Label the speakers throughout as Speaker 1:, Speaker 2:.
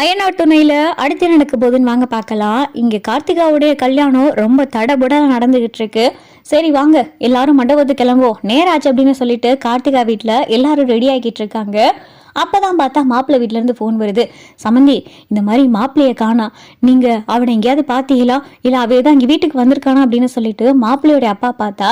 Speaker 1: அயனார் துணையில் அடுத்து நடக்க போகுதுன்னு வாங்க பார்க்கலாம். இங்கே கார்த்திகாவுடைய கல்யாணம் ரொம்ப தடபுட நடந்துகிட்டு இருக்கு. சரி வாங்க. எல்லாரும் மண்டபத்துக்கு கிளம்புவோம். நேராச்சு அப்படின்னு சொல்லிட்டு கார்த்திகா வீட்டில் எல்லாரும் ரெடி ஆகிட்டு இருக்காங்க. அப்போதான் பார்த்தா மாப்பிள்ளை வீட்டிலேருந்து ஃபோன் வருது. சமந்தி இந்த மாதிரி மாப்பிள்ளையை காணா. நீங்கள் அவனை எங்கேயாவது பார்த்தீங்களா? இல்லை அவ தான் இங்கே வீட்டுக்கு வந்திருக்கானா அப்படின்னு சொல்லிட்டு மாப்பிள்ளையோடைய அப்பா பார்த்தா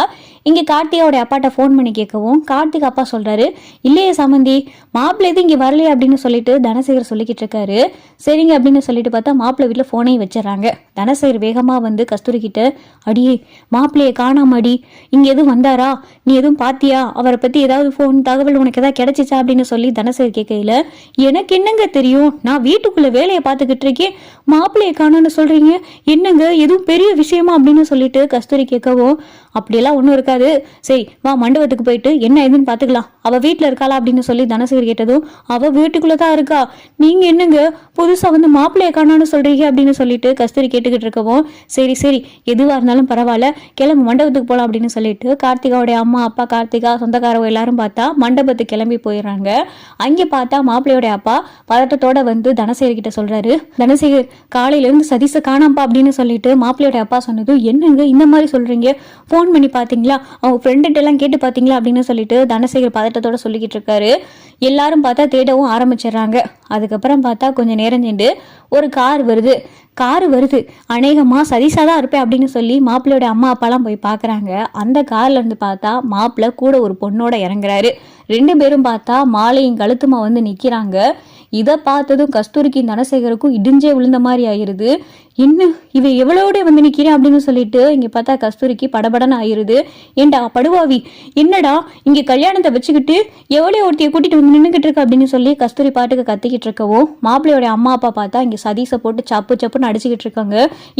Speaker 1: இங்கே கார்த்திகாவோட அப்பாட்ட ஃபோன் பண்ணி கேட்கவும் கார்த்திக் அப்பா சொல்கிறாரு இல்லையே சமந்தி மாப்பிள்ளை எதுவும் இங்கே வரலையே அப்படின்னு சொல்லிட்டு தனசேகர் சொல்லிக்கிட்டு இருக்காரு. சரிங்க அப்படின்னு சொல்லிட்டு பார்த்தா மாப்பிள்ளை வீட்டில் ஃபோனையும் வச்சிடறாங்க. தனசேகர் வேகமாக வந்து கஸ்தூரி கிட்ட அடியே மாப்பிள்ளையை காணாம அடி இங்கே எதுவும் வந்தாரா? நீ எதுவும் பார்த்தியா அவரை பற்றி ஏதாவது ஃபோன் தகவல் உனக்கு ஏதாவது கிடைச்சிச்சா? அப்படின்னு சொல்லி தனசேகர் கேட்கையில எனக்கு என்னங்க தெரியும்? நான் வீட்டுக்குள்ள வேலையை பார்த்துக்கிட்டு இருக்கேன். மாப்பிள்ளையை காணோன்னு சொல்றீங்க? என்னங்க? எதுவும் பெரிய விஷயமா? அப்படின்னு சொல்லிட்டு கஸ்தூரி கேட்கவும் அப்படியெல்லாம் ஒன்றும் இருக்காது. சரி வா மண்டபத்துக்கு போயிட்டு என்ன ஏதுன்னு பார்த்துக்கலாம். அவள் வீட்டில் இருக்காளா அப்படின்னு சொல்லி தனசேகர் கேட்டதும் அவள் வீட்டுக்குள்ளே தான் இருக்கா. நீங்கள் என்னங்க புதுசாக வந்து மாப்பிள்ளையை காணான்னு சொல்கிறீங்க அப்படின்னு சொல்லிட்டு கஸ்தூரி கேட்டுக்கிட்டு இருக்கவும் சரி சரி எதுவாக இருந்தாலும் பரவாயில்ல கிளம்பு மண்டபத்துக்கு போகலாம் அப்படின்னு சொல்லிட்டு கார்த்திகாவுடைய அம்மா அப்பா கார்த்திகா சொந்தக்காரவங்க எல்லாரும் பார்த்தா மண்டபத்துக்கு கிளம்பி போயிடுறாங்க. அங்கே பார்த்தா மாப்பிள்ளையோடைய அப்பா பதட்டத்தோட வந்து தனசேகர் கிட்ட சொல்றாரு தனசேகர் காலையிலேருந்து சதீஷை காணாம்ப்பா அப்படின்னு சொல்லிட்டு மாப்பிள்ளையோட அப்பா சொன்னதும் என்னங்க இந்த மாதிரி சொல்கிறீங்க போன் ஃபோன் பண்ணி பார்த்தீங்களா அவங்க ஃப்ரெண்டுகிட்டலாம் கேட்டு பார்த்தீங்களா அப்படின்னு சொல்லிட்டு தனசேகர் பதட்டத்தோட சொல்லிக்கிட்டு இருக்காரு. எல்லாரும் பார்த்தா தேடவும் ஆரம்பிச்சிடுறாங்க. அதுக்கப்புறம் பார்த்தா கொஞ்சம் நேரம் சென்று ஒரு கார் வருது. கார் வருது. அநேகமாக சதீஷாக தான் இருப்பேன் அப்படின்னு சொல்லி மாப்பிள்ளையோட அம்மா அப்பாலாம் போய் பார்க்குறாங்க அந்த கார்ல இருந்து பார்த்தா மாப்பிள்ளை கூட ஒரு பொண்ணோட இறங்குறாரு. ரெண்டு பேரும் பார்த்தா மாலையும் கழுத்துமா வந்து நிற்கிறாங்க இதை பார்த்ததும் கஸ்தூரிக்கும் தனசேகருக்கும் இடிஞ்சே விழுந்த மாதிரி ஆயிருது. என்ன இவ எவ்வளோட வந்து நிற்கிறேன் அப்படின்னு சொல்லிட்டு இங்கே பார்த்தா கஸ்தூரிக்கு படபடன்னு ஆயிருது. ஏண்டா படுவாவி? என்னடா இங்கே கல்யாணத்தை வச்சுக்கிட்டு எவ்வளோ ஒருத்தையை கூட்டிகிட்டு வந்து நின்றுக்கிட்டு இருக்க அப்படின்னு சொல்லி கஸ்தூரி பாட்டுக்கு கத்திக்கிட்டு இருக்கவும் மாப்பிள்ளையோட அம்மா அப்பா பார்த்தா இங்கே சதீசை போட்டு சப்பு சப்புன்னு அடிச்சுக்கிட்டு இருக்காங்க.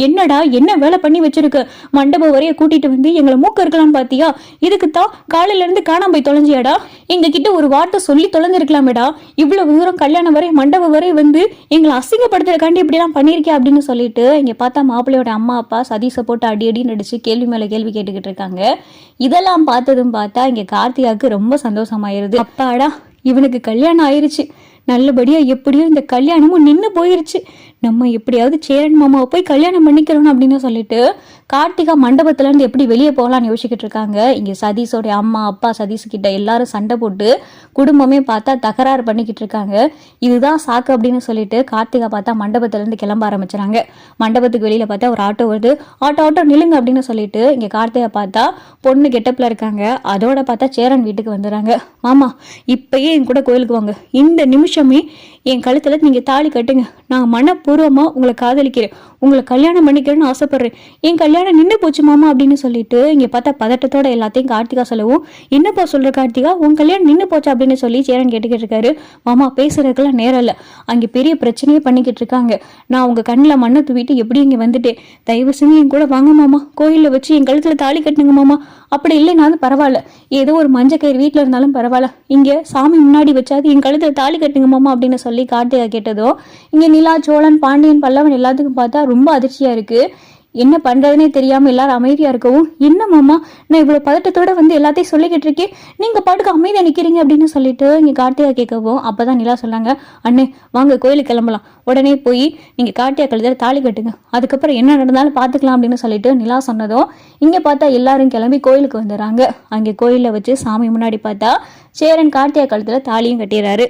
Speaker 1: என்னடா என்ன வேலை பண்ணி வச்சிருக்க? மண்டபம் வரைய கூட்டிகிட்டு வந்து எங்களை மூக்க இருக்கலாம்னு பார்த்தியா இதுக்கு தான் காலையிலேருந்து காணாம போய் தொலைஞ்சியாடா? எங்க கிட்ட ஒரு வார்த்தை சொல்லி தொலைஞ்சிருக்கலாமேடா? இவ்வளோ தூரம் கல்யாணம் வரை மண்டபம் வரை வந்து எங்களை அசிங்கப்படுத்துறதுக்காண்டி இப்படிலாம் பண்ணியிருக்கேன் அப்படின்னு சொல்லிட்டு இங்க பார்த்தா மாப்பிள்ளையோட அம்மா அப்பா சதீஷை போட்டு அடி அடி நடிச்சு கேள்வி மேல கேள்வி கேட்டுக்கிட்டு இருக்காங்க. இதெல்லாம் பார்த்ததும் பார்த்தா இங்க கார்த்திகாவுக்கு ரொம்ப சந்தோஷமாயிருது. அப்பாடா இவனுக்கு கல்யாணம் ஆயிருச்சு. நல்லபடியா எப்படியோ இந்த கல்யாணமும் நின்று போயிருச்சு. நம்ம எப்படியாவது சேரன் மாமாவை போய் கல்யாணம் பண்ணிக்கிறோம் அப்படின்னு சொல்லிட்டு கார்த்திகா மண்டபத்துல இருந்து எப்படி வெளியே போகலான்னு யோசிக்கிட்டு இருக்காங்க. இங்க சதீஷோட அம்மா அப்பா சதீஷ் கிட்ட எல்லாரும் சண்டை போட்டு குடும்பமே பார்த்தா தகராறு பண்ணிக்கிட்டு இருக்காங்க. இதுதான் சாக்கு அப்படின்னு சொல்லிட்டு கார்த்திகா பார்த்தா மண்டபத்துல இருந்து கிளம்ப ஆரம்பிச்சுறாங்க. மண்டபத்துக்கு வெளியில பார்த்தா ஒரு ஆட்டோ வருது. ஆட்டோ ஆட்டோ நில்லுங்க அப்படின்னு சொல்லிட்டு இங்க கார்த்திகா பார்த்தா பொண்ணு கெட்டப்ல இருக்காங்க. அதோட பார்த்தா சேரன் வீட்டுக்கு வந்துடுறாங்க. மாமா இப்பயே என் கூட கோயிலுக்கு வாங்க. இந்த நிமிஷம் நிமிஷமே என் கழுத்தில் நீங்கள் தாலி கட்டுங்க. நான் மனப்பூர்வமாக உங்களை காதலிக்கிறேன். உங்களை கல்யாணம் பண்ணிக்கிறேன்னு ஆசைப்பட்றேன். என் கல்யாணம் நின்று போச்சு மாமா அப்படின்னு சொல்லிட்டு இங்கே பார்த்தா பதட்டத்தோட எல்லாத்தையும் கார்த்திகா சொல்லவும் என்னப்பா சொல்கிற கார்த்திகா? உன் கல்யாணம் நின்று போச்சு? அப்படின்னு சொல்லி சேரன் கேட்டுக்கிட்டு இருக்காரு. மாமா பேசுறதுக்கெல்லாம் நேரம் இல்லை. அங்கே பெரிய பிரச்சனையே பண்ணிக்கிட்டு இருக்காங்க. நான் உங்கள் கண்ணில் மண்ணை தூவிட்டு எப்படி இங்கே வந்துட்டேன். தயவு செஞ்சு என் கூட வாங்க மாமா. கோயிலில் வச்சு என் கழுத்தில் தாலி கட்டுங்க மாமா. அப்படி இல்லைனாலும் பரவாயில்ல. ஏதோ ஒரு மஞ்சள் கயிறு வீட்டில் இருந்தாலும் பரவாயில்ல. இங்கே சாமி முன்னாடி வச்சாது என் கழுத்தில் தாலி கட்டுங்க மாமா அப்படின்னு சொல்லி கார்த்திகா கேட்டதோ இங்கே நிலா சோழன் பாண்டியன் பல்லவன் எல்லாத்துக்கும் பார்த்தா ரொம்ப அதிர்ச்சியாக இருக்குது என்ன பண்ணுறதுனே தெரியாமல் எல்லாரும் அமைதியாக இருக்கவும் என்ன மாமா நான் இவ்வளோ பதட்டத்தோட வந்து எல்லாத்தையும் சொல்லிக்கிட்டு இருக்கேன் நீங்கள் பாட்டுக்கு அமைதியாக நிற்கிறீங்க அப்படின்னு சொல்லிட்டு இங்கே கார்த்திகா கேட்கவும் அப்போ தான் நிலா சொன்னாங்க அண்ணே வாங்க கோயிலுக்கு கிளம்பலாம். உடனே போய் நீங்கள் கார்த்தியா கழுத்தில் தாலி கட்டுங்க. அதுக்கப்புறம் என்ன நடந்தாலும் பார்த்துக்கலாம் அப்படின்னு சொல்லிட்டு நிலா சொன்னதும் இங்கே பார்த்தா எல்லாரும் கிளம்பி கோயிலுக்கு வந்துடுறாங்க. அங்கே கோயிலில் வச்சு சாமி முன்னாடி பார்த்தா சேரன் கார்த்திகா கழுத்தில் தாலியும் கட்டிடுறாரு.